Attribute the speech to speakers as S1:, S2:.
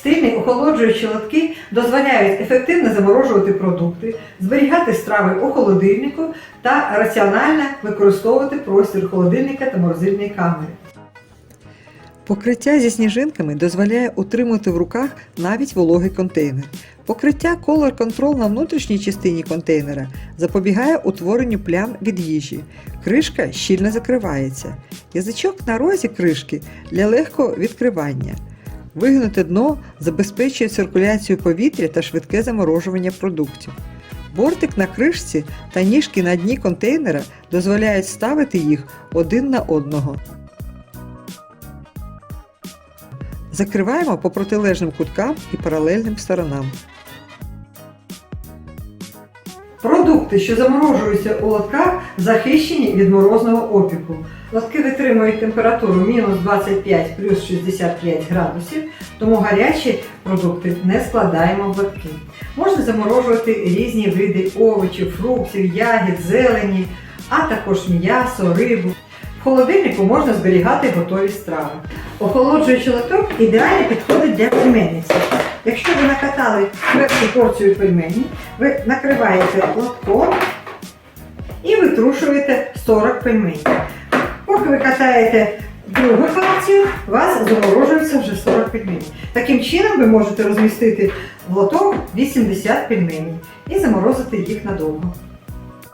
S1: Стильні охолоджуючі лотки дозволяють ефективно заморожувати продукти, зберігати страви у холодильнику та раціонально використовувати простір холодильника та морозильної камери. Покриття зі сніжинками дозволяє утримувати в руках навіть вологий контейнер. Покриття Color Control на внутрішній частині контейнера запобігає утворенню плям від їжі. Кришка щільно закривається. Язичок на розі кришки для легкого відкривання. Вигнуте дно забезпечує циркуляцію повітря та швидке заморожування продуктів. Бортик на кришці та ніжки на дні контейнера дозволяють ставити їх один на одного. Закриваємо по протилежним куткам і паралельним сторонам. Продукти, що заморожуються у лотках, захищені від морозного опіку. Лотки витримують температуру мінус 25 плюс 65 градусів, тому гарячі продукти не складаємо в лотки. Можна заморожувати різні види овочів, фруктів, ягід, зелені, а також м'ясо, рибу. В холодильнику можна зберігати готові страви. Охолоджуючий лоток ідеально підходить для пельменниці. Якщо ви накатали першу порцію пельмені, ви накриваєте лотком і витрушуєте 40 пельменів. Поки ви катаєте другу порцію, у вас заморожується вже 40 пельменів. Таким чином ви можете розмістити в лоток 80 пельменів і заморозити їх надовго.